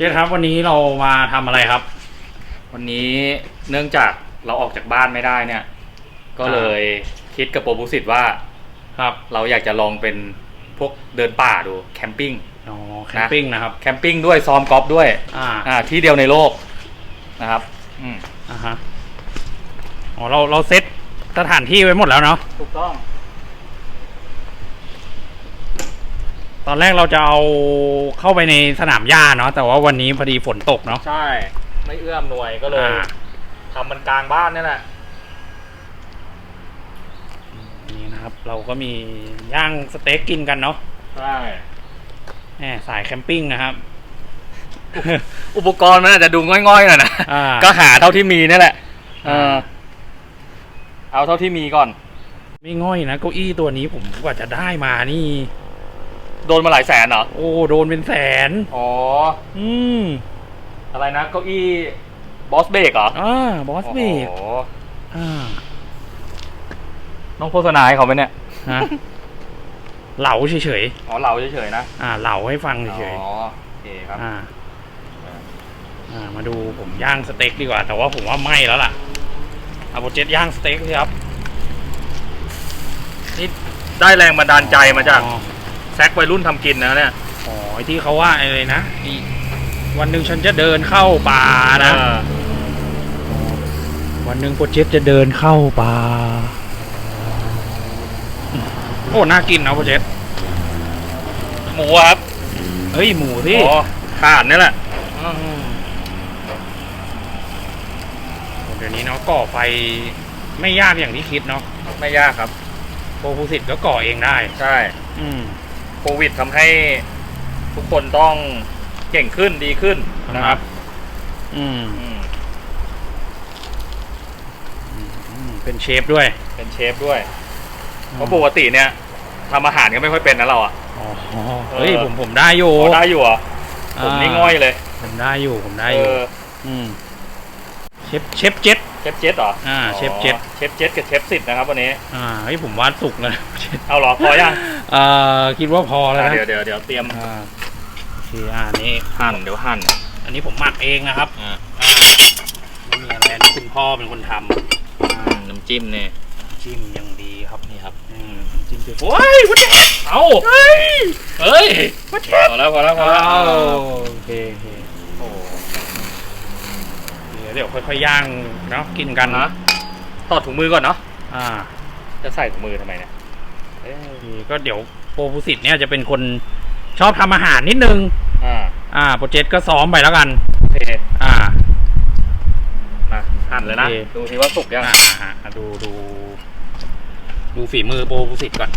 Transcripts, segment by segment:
เจ๊ครับวันนี้เรามาทำอะไรครับ วันนี้เนื่องจากเราออกจากบ้านไม่ได้เนี่ย ก็เลยคิดกับโปรบุสิตว่า ครับเราอยากจะลองเป็นพวกเดินป่าดูแคมปิ้ง อ๋อแคมปิ้งนะครับ แคมปิ้งด้วยซ้อมกอล์ฟด้วย อ่าอ่า ที่เดียวในโลกนะครับอืมอ่าฮะอ๋อเราเราเซตสถานที่ไว้หมดแล้วเนาะถูกต้อง ตอนแรกเราจะเอาเข้าไปในสนามหญ้าเนาะแต่ว่าวันนี้พอดีฝนตกเนาะใช่ ไม่เอื้อมหน่วยก็เลยอ่าทำมันกลางบ้านนี่แหละนี่นะครับ เราก็มีย่างสเต็กกินกันเนาะใช่แหมสายแคมปิ้งนะครับ อุปกรณ์มันอาจจะดูง่อยๆหน่อยนะอ่า ก็หาเท่าที่มีนี่แหละเออ เอาเท่าที่มีก่อน ไม่ง่อยนะเก้าอี้ตัวนี้ผมกว่าจะได้มานี่ โดนมาหลายแสนเหรอ โอ้โดนเป็นแสน อ๋อ อืมอะไรนะเก้าอี้บอสเบกเหรออ่าบอสเบกโอ้โหอ่าต้องโฆษณาให้เขาไหมเนี่ย ฮะเหลาเฉยอ๋อเราเฉยๆนะๆอ่าเหลาให้ฟังเฉยอ๋อโอเคครับ ๆอ่า อ่า มาดูผมย่างสเต็กดีกว่า แต่ว่าผมว่าไหม้แล้วล่ะเอาโปรเจกต์ย่างสเต็กสิครับนี่ได้แรงบันดาลใจมาจาก อ๋อแซกวัยรุ่นทำกินนะเนี่ยอ๋อไอที่เขาว่าอะไรนะอีวันหนึ่งฉันจะเดินเข้าป่านะเออวันหนึ่งโปรเจกต์จะเดินเข้าป่าโอ้น่ากินนะโปรเจกต์หมูครับเฮ้ยหมูสิอ๋อขาดนี่แหละมเดี๋ยวนี้เนาะก่อไฟไม่ยากอย่างที่คิดเนาะไม่ยากครับโปรฟูสิตก็ก่อเองได้ ใช่ อืม โควิดทำให้ทุกคนต้องเก่งขึ้นดีขึ้นนะครับอืมอืม อืมเป็นเชฟด้วย เป็นเชฟด้วย เพราะปกติเนี่ยทำอาหารก็ไม่ค่อยเป็นนะเราอะ อ๋อ เฮ้ย ผมผมได้อยู่โอ้ได้อยู่เหรอะผมนี่ง่อยเลย ผมได้อยู่ ผมได้เออยู่ออืม เชฟ เชฟเจ็ต เชฟเจ็ตเหรออ่าอ๋อเชฟเจ็ตเชฟเจ็ตกับเชฟสิบนะครับวันนี้ อ่าเฮ้ยผมว่าสุกแล้วเชฟเอาเหรอพอยังเอ่อคิดว่าพอแล้วอะนะเดี๋ยวเดี๋ยวเดี๋ยวเตรียมอ่าโอเคอ่านี่หั่นเดี๋ยวหั่นอันนี้ผมหมักเองนะครับอ่าอ่าไม่มีอะไรอันนี้คุณพ่อเป็นคนทำอ่าน้ำจิ้มเนี่ยจิ้มอย่างดีครับนี่ครับอืมจิ้มเสร็จโอ้ยวัดเด็เอาเฮ้ยเฮ้ยวัดเด็พอแล้วพอแล้วพอแล้วโอเคโอเคโอ้ เดี๋ยวเดี๋ยวค่อยๆย่างเนาะกินกันนะถอดถุงมือก่อนเนาะอ่า จะใส่ถุงมือทำไมเนี่ยเอ้ยโอเคก็เดี๋ยวโปรฟูสิตเนี่ยจะเป็นคนชอบทำอาหารนิดนึง อ่า อ่า โปรเจกต์ก็ซ้อมไปแล้วกันโอเคอ่ามาหั่นเลยนะโอเคดูทีว่าสุกยังอ่าอ่าอ่าดูดู ดูฝีมือโปรฟูสิตก่อน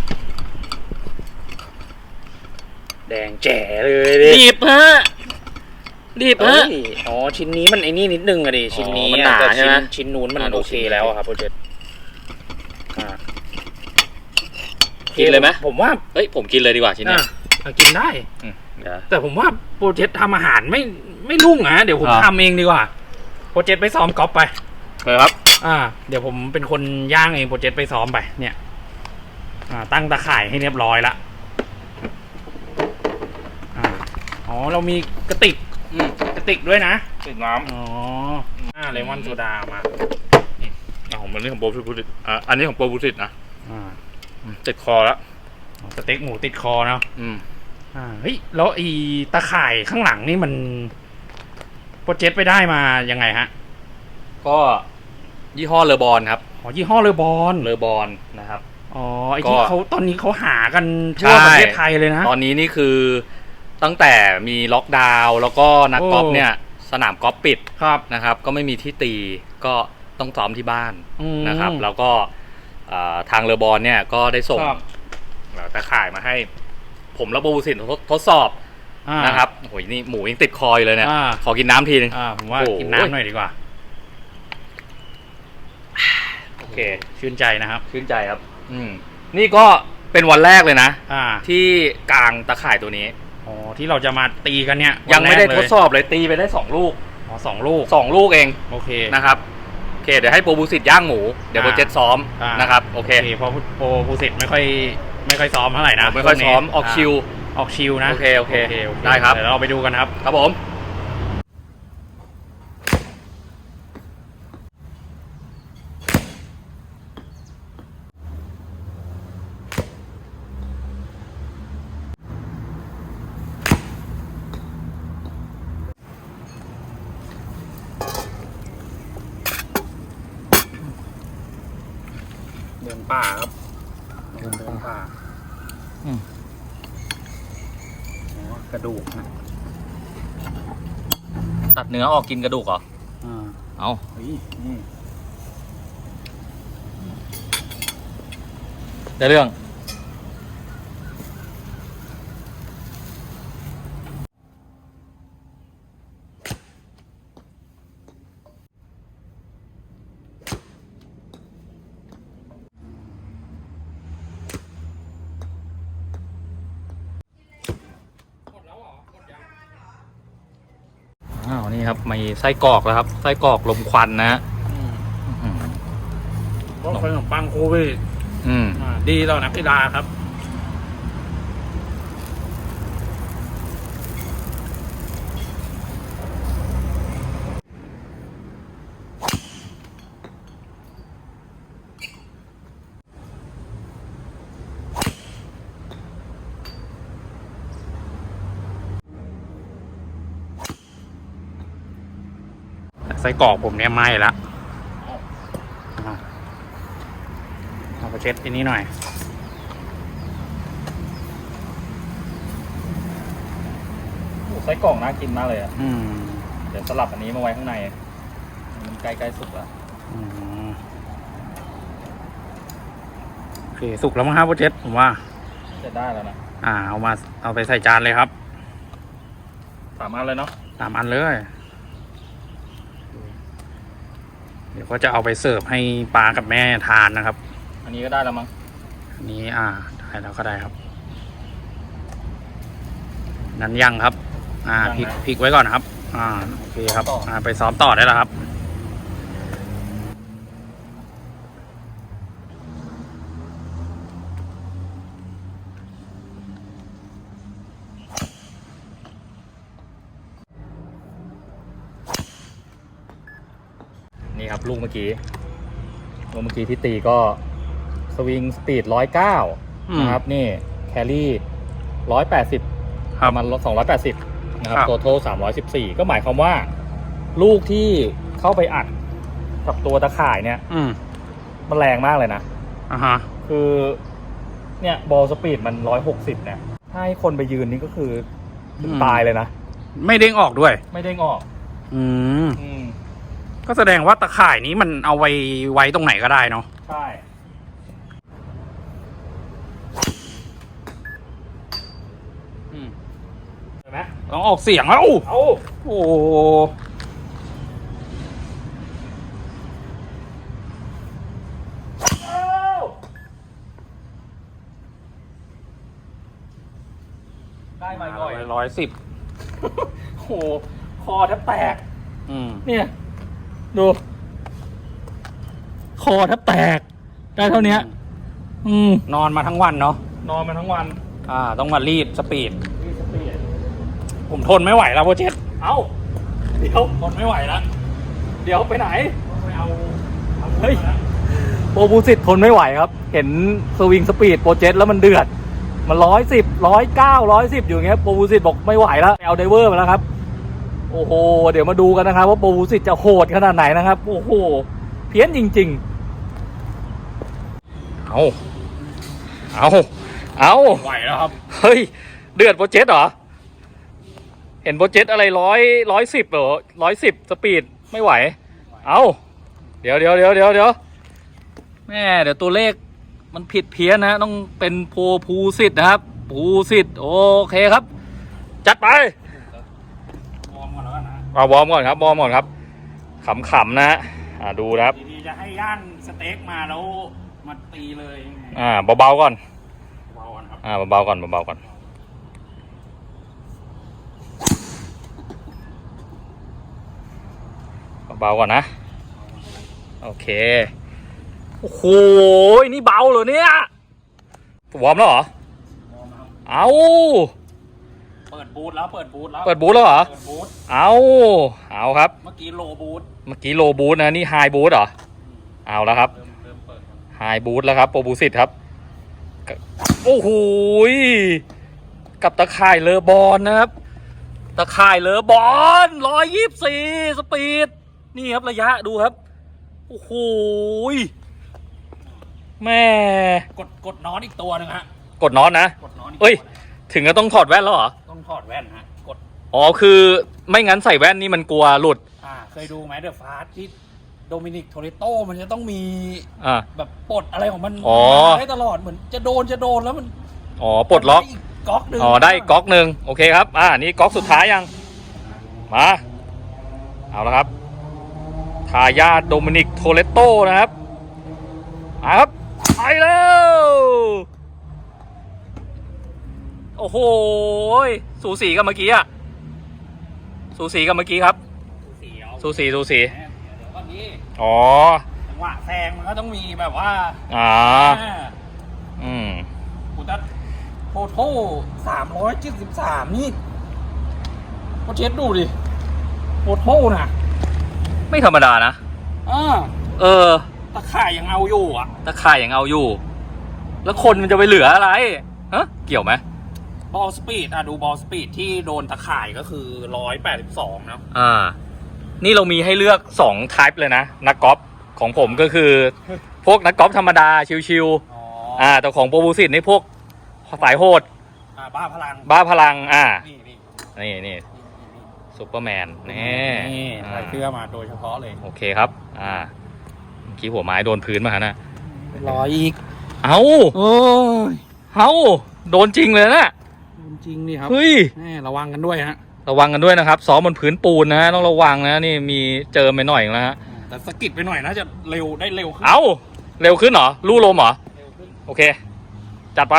แดงแจ๋เลยดิดีบฮะ ดีบเอ้ฮะ ยอ๋อ ชิ้นนี้มันไอ้นี่นิดนึงอะดิ ชิ้นนี้มันอะหนาแต่ใช่ไหมชิ้นนู้นมันอ่าดูโอเคชิ้นแล้วอะครับโปรเจกต์อ่ากินเลยไหม ผมว่าเฮ้ยผมกินเลยดีกว่าชิ้นอะเนี้ยอะกินได้ อืมเดี๋ยว แต่ผมว่าโปรเจกต์ทำอาหารไม่ไม่รุ่งอะเดี๋ยวผมอ่า ทำเองดีกว่าโปรเจกต์ไปซ้อมกอล์ฟไป เลยครับ อ่า เดี๋ยวผมเป็นคนย่างเองโปรเจกต์ไปซ้อมไป เนี่ย อ่า ตั้งตะข่ายให้เรียบร้อยละอ่าอ๋อเรามีกระติก อืมกระติกด้วยนะติดน้อ๋ออ่าเลมอนโซดามาำอะของมันนี่ของโปรบุสิตอะอันนี้ของโปรบุสิตนะอ่าอืมติดคอแล้วสเต็กหมูติดคอเนาะอืมอ่าเฮ้ยแล้วไอีตะข่ายข้างหลังนี่มันโปรเจกต์ไปได้มายังไงฮะก็ยี่ห้อเลอบอลครับอ๋อยี่ห้อเลอบอลเลอบอลนะครับ อ๋อไอที่ก็เขาตอนนี้เขาหากันทั่วใช่ ประเทศไทยเลยนะ ตอนนี้นี่คือ ตั้งแต่มีล็อกดาวน์แล้วก็นักโอ้กอล์ฟเนี่ยสนามกอล์ฟปิดครับนะครับ ก็ไม่มีที่ตีก็ต้องซ้อมที่บ้านอืมนะครับ แล้วก็อ่าทางเลอบอลเนี่ยก็ได้ส่งครับเอ่อตะข่ายมาให้ ผมและโปรบุสิตทดทดสอบอ่านะครับโอ้ยนี่หมูยังติดคออยู่เลยเนี่ยอ่าขอกินน้ำทีนึงอ่าผมว่าโอ้โหกินน้ำหน่อยดีกว่าโอเคชื่นใจนะครับ ชื่นใจครับ อืมนี่ก็เป็นวันแรกเลยนะอ่าที่กลางตะข่ายตัวนี้ อ๋อที่เราจะมาตีกันเนี่ยยังไม่ได้วันแรกทเลยดสอบเลยตีไปได้สองลูกอ๋อสองลูกสองลูกเองโอเคนะครับโอเค เดี๋ยวให้โปรบุสิตย่างหมูเดี๋ยวอ่าโปรเจกต์ซ้อมอ่านนะครับโอเคโอเคเพราะโปรภูสิตไม่ค่อยไม่ค่อยซ้อมเท่าไหร่นะผมไม่ค่อยซ้อมออกคิวออกชิวนะโอเคโอเคโอเคได้ครับเดี๋ยวเราไปดูกันครับครับผม ป่าครับเดินเดินป่าอืม อ๋อกระดูกนะตัดเนื้อออกกินกระดูกเหรอ อ่าเอาเฮ้ยนี่ได้เรื่อง หมดแล้วเหรอหมดยัง อ้าว นี่ครับมีไส้กรอกแล้วครับ ไส้กรอกลมควันนะฮะอืมอืมเพราะขนมปังโควิดอืม อ่าดีต่อนักกีฬาครับ ไส้กรอกผมเนี่ยไหม้ละอ่าเอาไปเช็ดอันนี้หน่อยไส้กรอกน่ากินมากเลยอะ อืมเดี๋ยวสลับอันนี้มาไว้ข้างในมันใกล้ๆสุกแล้วอืมโอเคสุกแล้วมั้งครับโปรเจกต์ผมว่า จะได้แล้วนะ อ่า เอามาเอาไปใส่จานเลยครับ สามารถเลยเนาะสามอันเลย เดี๋ยวก็จะเอาไปเสิร์ฟให้ปลากับแม่ทานนะครับ อันนี้ก็ได้แล้วมั้งอันนี้อ่าได้แล้วก็ได้ครับ นั้นยังครับ อ่าพลิกพลิกไว้ก่อนครับ อ่าโอเคครับ อ่าไปซ้อมต่อได้แล้วครับ นี่ครับลูกเมื่อกี้ลูกเมื่อกี้ที่ตีก็สวิงสปีดร้อยเก้าอืมนะครับ นี่แครี่ร้อยแปดสิบคปรับระมาณสองร้อยแปดสิบนะครับครับตัวโทสามร้อยสิบสี่ก็หมายความว่า ลูกที่เข้าไปอัดกับตัวตะข่ายเนี่ย อืมมันแรงมากเลยนะอ่าฮะ คือ เนี่ยบอลสปีดมันร้อยหกสิบเนี่ยถ้าให้คนไปยืนนี่ก็คือถึงอืมตายเลยนะ ไม่เด้งออกด้วย ไม่ได้งออก อืมอืม ก็แสดงว่าตะข่ายนี้มันเอาไว้ไว้ตรงไหนก็ได้เนาะใช่เห็นไหมต้องออกเสียงแล้วเอาโอ้โหได้มาหน่อยร้อยสิบโอ้โหคอแทบแตก อืมเนี่ย ดู คอแทบแตก ได้เท่าเนี้ยอืมนอนมาทั้งวันเนาะนอนมาทั้งวัน อ่า ต้องมารีดสปีดนี่สปีด ผมทนไม่ไหวแล้วโปรเจกต์เอ้า เดี๋ยวทนไม่ไหวแล้วเดี๋ยวไปไหนไปเอาเฮ้ยโปรบูสิตทนไม่ไหวครับ เห็นสวิงสปีดโปรเจกต์แล้วมันเดือด มันร้อยสิบร้อยเก้าร้อยสิบอยู่อย่างเงี้ยโปรบูสิตบอกไม่ไหวแล้วไปเอาไดเวอร์มาแล้วครับ โอ้โห เดี๋ยวมาดูกันนะครับ ว่าโปรบูสิตจะโหดขนาดไหนนะครับ โอ้โห เพี้ยนจริงเอาเอาๆเอาไหวแล้วครับ เฮ้ย เดือดโปรเจกต์เหรอ เห็นโปรเจกต์อะไรร้อยร้อยสิบเหรอร้อยสิบสปีดไม่ไหว เอาเดี๋ยวเดี๋ยวเดี๋ยวเดี๋ยวเดี๋ยวแม่เดี๋ยวตัวเลขมันผิดเพี้ยนนะต้องเป็นโพภูสิทธ์นะครับ ภูสิทธ์โอเคครับ จัดไปมองก่ อนแล้วกันนะเอาวอร์มก่อนครับวอร์มก่อนครับขำๆนะฮะอ่าดูนะครับดีๆจะให้ย่างสเต็กมาแล้วมาตีเลยอ่าเบาๆก่อนเบาๆก่อนครับอ่าเบาๆก่อนเบาๆก่อนเบาๆก่อนนะโอเคโอ้โหนี่เบาเหรอเนี่ยวอร์มแล้วเหรอมองนะครับเอา เปิดบูธแล้วเปิดบูธแล้วเปิดบูธแล้วเหรอ เปิดบูธเอาเอาครับ เมื่อกี้โลบูธเมื่อกี้โลบูธนะนี่ไฮบูธเหรอ เอาแล้วครับเริ่มเริ่มเปิดครับไฮบูธแล้วครับโปรบูสิตครับ โอ้โหยกับตะข่ายเลอบอลนะครับ ตะข่ายเลอบอลร้อยยี่สี่สปีด นี่ครับระยะดูครับ โอ้โหยแม่ กดกดนอนอีกตัวหนึงฮะ กดน็อตนะ กดนอนอีกเอ้ยตัวหนึ่ง ถึงก็ต้องถอดแว่นแล้วเหรอ ต้องถอดแว่นฮะกดอ๋อคือไม่งั้นใส่แว่นนี่มันกลัวหลุด อ่าเคยดูไหมเดอะฟาสที่โดมินิกโทเรโตมันจะต้องมีอ่า แบบปลดอะไรของมันอ๋อ มาได้ตลอดเหมือนจะโดนจะโดนแล้วมันอ๋อปลดล็อก มันไก๊อกหนึ่งอ๋อได้ก๊อกหนึ่งโอเคครับ อ่านี่ก๊อกสุดท้ายยัง มา เอาละครับทายาทโดมินิกโทเลโตนะครับมาครับ ไปแล้ว โอ้โหยสูสีกับเมื่อกี้อะสูสีกับเมื่อกี้ครับสีเอาสูสีสูสี เดี๋ยวก่อนนี้อ๋อ จังหวะแซงมันก็ต้องมีแบบว่าอ่าอ่าอืม กูจะโทโทสามร้อยเจ็ดสิบสามนี่ก็เช็ดดูดิโทโทนะไม่ธรรมดานะ อ่าเออ ตะข่ายยังเอาอยู่อะ ตะข่ายยังเอาอยู่ แล้วคนมันจะไปเหลืออะไร ฮะ เกี่ยวไหม บอลสปีดอะดูบอลสปีดที่โดนตะข่ายก็คือร้อยแปดสิบสองนะอ่า นี่เรามีให้เลือกสองไทป์เลยนะ นักกอล์ฟของผมก็คือ พวกนักกอล์ฟธรรมดาชิวอ๋อๆอ่า แต่ของโปรบูสิตนี่พวกสายโหด อ่าบ้าพลังบ้าพลัง อ่า นี่นี่นี่นี่นี่นี่ซูเปอร์แมนนี่นี่อ่าใส่เสื้อมาโดยเฉพาะเลยโอเคครับ อ่าเมื่อกี้หัวไม้โดนพื้นมาฮะนะร้อยอีก เอาโอ้ย เอาโดนจริงเลยนะ จริงนี่ครับเฮ้ยแม่ระวังกันด้วยฮะระวังกันด้วยนะครับซ้อมบนพื้นปูนนะฮะต้องระวังนะนี่มีเจอไปหน่อยแล้วฮะแต่สะกิดไปหน่อยนะจะเร็วได้เร็วขึ้นเอาเร็วขึ้นเหรอลู่ลมเหรอเร็วขึ้นโอเค จัดไป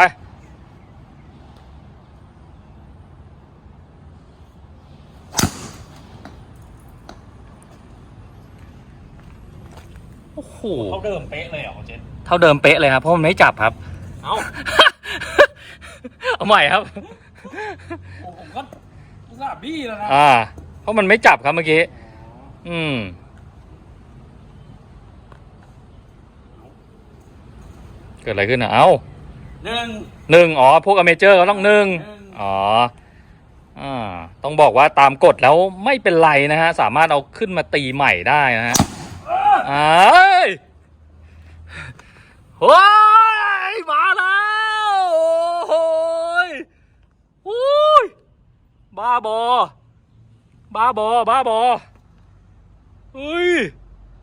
โอ้โหเขาเดิมเป๊ะเลยเหรอเจนเท่าเดิมเป๊ะเลยครับเพราะมันไม่จับครับ เอ้าเอาใหม่ครับ ผมผมก็อุตส่าห์บี้แล้วนะอ่า เพราะมันไม่จับครับเมื่อกี้ อืม เกิดอะไรขึ้นอะ เอ้าหนึ่งหนึ่งอ๋อ พวกอเมเจอร์ก็ต้องหนึ่งหนึ่งอ๋อ อ่า ต้องบอกว่าตามกฎแล้วไม่เป็นไรนะฮะ สามารถเอาขึ้นมาตีใหม่ได้นะฮะอ้ายโอ้ยมาแล้ว โอ้ยโอ้ยบ้าบอ บ้าบอ บ้าบอเฮ้ย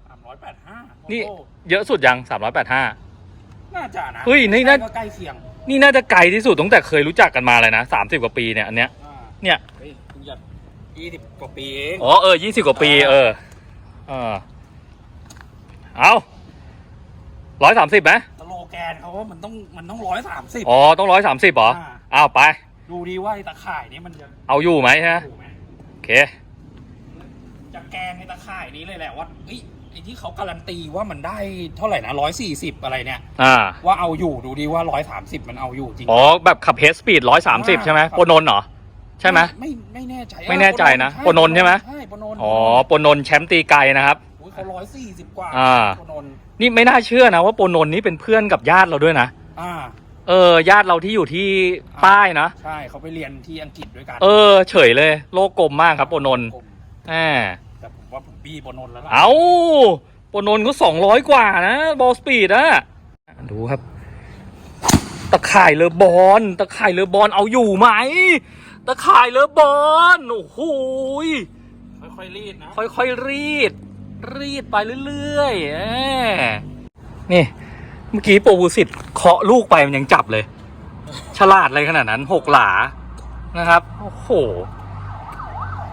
สามร้อยแปดห้านี่โอ้เยอะสุดยัง385น่าจะนะเฮ้ยนี่น่าใกล้ก็ใกล้เคียง นี่น่าจะไกลที่สุดตั้งแต่เคยรู้จักกันมาเลยนะ30กว่าปีเนี่ยอันเนี้ยอ่าเนี่ยเฮ้ยเพิ่งจะยี่สิบกว่าปีเองอ๋อเออ20กว่าปีเออเออเอาร้อยสามสิบไหมสโลแกนเขาว่ามันต้องมันต้องร้อยสามสิบอ๋อต้องร้อยสามสิบเหรออ่าอ้าวไป ดูดีว่าไอ้ตะข่ายนี้มันจะเอาอยู่ไหมฮะถูกไหมโอเค จะแกงไอ้ตะข่ายนี้เลยแหละว่าเอ้ยไอ้ที่เขาการันตีว่ามันได้เท่าไหร่นะร้อยสี่สิบอะไรเนี่ย อ่า ว่าเอาอยู่ดูดีว่าร้อยสามสิบมันเอาอยู่จริง อ๋อ แบบขับเฮดสปีดร้อยสามสิบใช่ไหมครับโปนนท์เหรอ ใช่ไหม ไม่ไม่แน่ใจไม่แน่ใจนะช่ปนนท์ใช่ไหม ใช่ปนนท์อ๋อโปนนท์แชมป์ตีไกลนะครับอุ๊ยเขาร้อยสี่สิบกว่าอ่า ปนนท์นี่ไม่น่าเชื่อนะว่าโปนนท์นี่เป็นเพื่อนกับญาติเราด้วยนะ อ่า เออ ญาติเราที่อยู่ที่ใต้นะ ใช่เขาไปเรียนที่อังกฤษด้วยกันเออ เฉยเลย โลกกลมมากครับโปนนท์ผมแหมแต่ผมว่าผมบี้ปนนท์แล้วล่ะเอาโปนนท์ก็สองร้อยกว่านะ บอลสปีดอะดูครับ ตะข่ายเลอบอลตะข่ายเลอบอลเอาอยู่ไหม ตะข่ายเลอบอลโอ้โหยค่อยๆรีดนะค่อยๆรีด รีดไปเรื่อยๆแหมนี่ เมื่อกี้โปรบูสิตเคาะลูกไปมันยังจับเลย ฉลาดอะไรขนาดนั้นหกหลานะครับ โอ้โห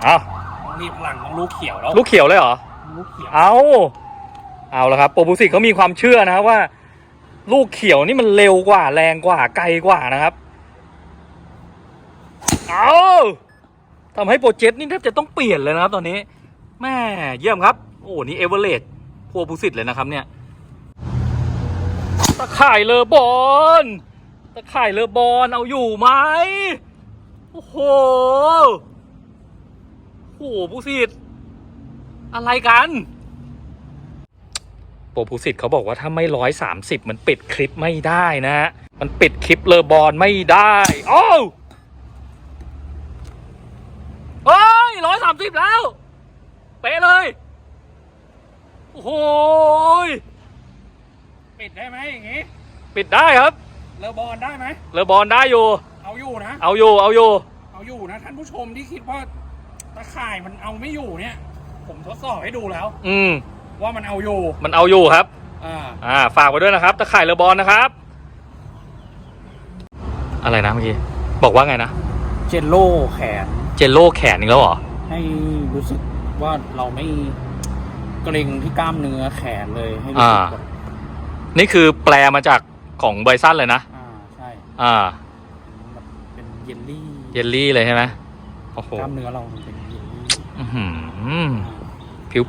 เอาต้องรีบหลังต้องลูกเขียวแล้วลูกเขียวเลยเหรอ ลูกเขียวเอาเอาละครับโปรบุสิตเขามีความเชื่อนะครับว่า ลูกเขียวนี่มันเร็วกว่าแรงกว่าไกลกว่านะครับ เอาทำให้โปรเจกต์นี่แทบจะต้องเปลี่ยนเลยนะครับตอนนี้แม่เยี่ยมครับ โอ้นี่เอเวอเรสต์โปรบุสิตเลยนะครับเนี่ย ตะข่ายเลอบอลตะข่ายเลอบอลเอาอยู่ไหมโอ้โหโอ้โหบุสิตอะไรกันโปรภูสิตเขาบอกว่าถ้าไม่ร้อยสามสิบมันปิดคลิปไม่ได้นะฮะมันปิดคลิปเลอบอลไม่ได้โอ้เฮ้ยร้อยสามสิบแล้ว เป๊ะเลย โอ้โหย ปิดได้ไหมอย่างงี้ปิดได้ครับเลอบอลได้ไหมเรือบอลได้อยู่ เอาอยู่นะ เอาอยู่เอาอยู่ เอาอยู่นะ ท่านผู้ชมที่คิดว่าตะข่ายมันเอาไม่อยู่เนี่ย ผมทดสอบให้ดูแล้ว อืม ว่ามันเอาอยู่มันเอาอยู่ครับ อ่าอ่า ฝากไว้ด้วยนะครับตะข่ายเรือบอลนะครับ อะไรนะเมื่อกี้บอกว่าไงนะเจนโลแขนเจลโล่แขนอีกแล้วเหรอให้รู้สึกว่าเราไม่เกรงที่กล้ามเนื้อแขนเลยให้รู้สึกอ่าแบบ นี่คือแปลมาจากของไบซันเลยนะ อ่าใช่อ่า แบบเป็นเยลลี่เยลลี่เลยใช่ไหมโอ้โหกล้ามเนื้อเรามันเป็นเยลลี่อื้อหือ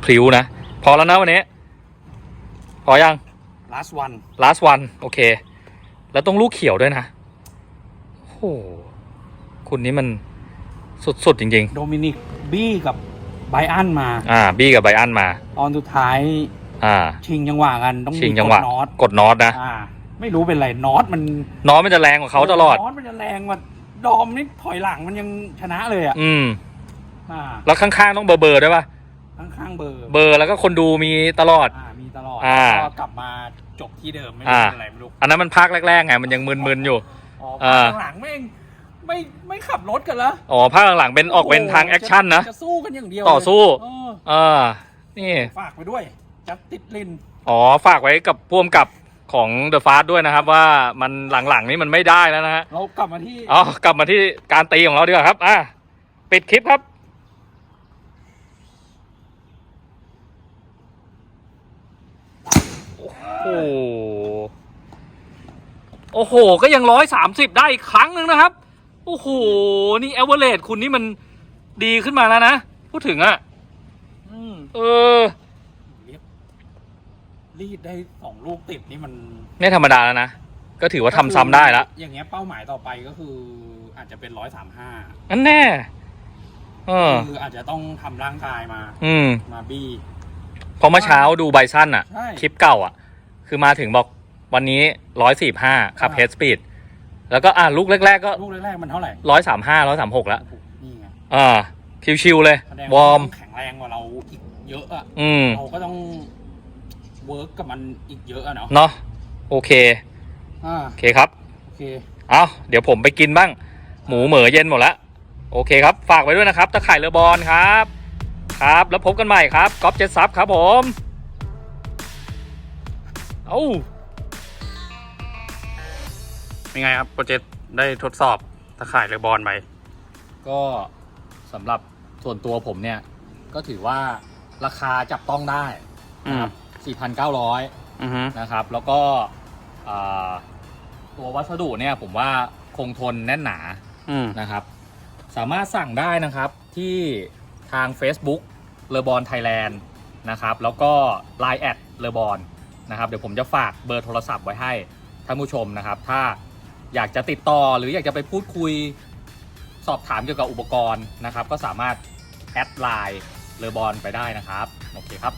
พริ้วๆนะ พอแล้วนะวันนี้ พอยังลาสวัน last one โอเค แล้วต้องลูกเขียวด้วยนะ โอ้โห คุณนี่มันสุดๆจริง โดมินิกบี้กับไบอันมา ๆ อ่า บี้กับไบอันมา ตอนสุดท้าย อ่า ชิงจังหวะกันต้องชิงมีจังหวะกดน็อตกดน็อตนะ อ่า ไม่รู้เป็นไรน็อตมันน็อตมันจะแรงกว่าเขาตลอด น็อตมันจะแรงกว่าดอมนี่ถอยหลังมันยังชนะเลยอะอืม อ่าแล้วข้างๆต้องเบอร์เบอร์ด้วยป่ะ ข้างๆเบอร์เบอร์แล้วก็คนดูมีตลอด อ่ามีตลอดอ่าก็กลับมาจบที่เดิมไม่อ่ารู้เป็นอะไรไม่รู้อันนั้นมันภาคแรกๆไงมันยังมึนๆอยู่ อ๋ออ่าหลังๆแม่งไม่ไม่ขับรถกันแล้วอ๋อภาคหลังๆเป็นออกเป็นทางแอคชั่นนะ จะสู้กันอย่างเดียวต่อสู้เอออ่านี่ ฝากไปด้วย จับติดลินอ๋อฝากไว้กับพ่วมกับของ The Fast ด้วยนะครับ ว่ามันหลังๆนี้มันไม่ได้แล้วนะฮะเรากลับมาที่อ๋อกลับมาที่การตีของเราดีกว่าครับอะปิดคลิปครับโอ้โหโอ้โห ก็ยังร้อยสามสิบได้อีกครั้งหนึ่งนะครับ โอ้โห นี่เอเวอเรคุณนี่มันดีขึ้นมาแล้วนะ พูดถึงอะอืม เออเรียบ รีดได้สองลูกติดนี่มันไม่ธรรมดาแล้วนะ ก็ถือว่าทำซ้ำได้แล้วอย่างเงี้ยเป้าหมายต่อไปก็คือ อาจจะเป็นร้อยสามห้านั่นแน่เออ คืออาจจะต้องทำร่างกายมา อืมมาบี้ เพราะเมื่อเช้าดูไบซันอะใช่ คลิปเก่าอะคือมาถึงบอกวันนี้ร้อยสี่ห้าขับอ่าเฮดสปีดแล้วก็อ่าลูกแรก ๆ ก็ลูกแรกๆมันเท่าไหร่ร้อยสามห้าร้อยสามหกแล้ว โอ้โหนี่ไงอ่าชิวๆเลย แสดงวอร์ม ต้งแข็งแรงกว่าเราอีกเยอะอะอืม เราก็ต้อง เวิร์กกับมันอีกเยอะอะเนาะเนาะโอเคอ่าโอเคครับโอเค เอาเดี๋ยวผมไปกินบ้าง หมูเหมือเย็นหมดแล้วโอเคครับ ฝากไว้ด้วยนะครับตะข่ายเรือบอลครับ ครับแล้วพบกันใหม่ครับก๊อฟเจ็ดซับครับผมเอ้าเป็นไงครับโปรเจกต์ได้ทดสอบตะข่ายเรือบอลไปก็สำหรับส่วนตัวผมเนี่ย ก็ถือว่าราคาจับต้องได้อืม 4,900 อือฮึนะครับ แล้วก็อ่าตัววัสดุเนี่ยผมว่าคงทนแน่นหนาอืมนะครับ สามารถสั่งได้นะครับที่ทาง Facebook เลอบอลไทยแลนด์นะครับ แล้วก็ Line แอดเลอบอลนะครับ เดี๋ยวผมจะฝากเบอร์โทรศัพท์ไว้ให้ท่านผู้ชมนะครับ ถ้าอยากจะติดต่อหรืออยากจะไปพูดคุยสอบถามเกี่ยวกับอุปกรณ์นะครับ ก็สามารถแอดไลน์เลอบอลไปได้นะครับ โอเคครับ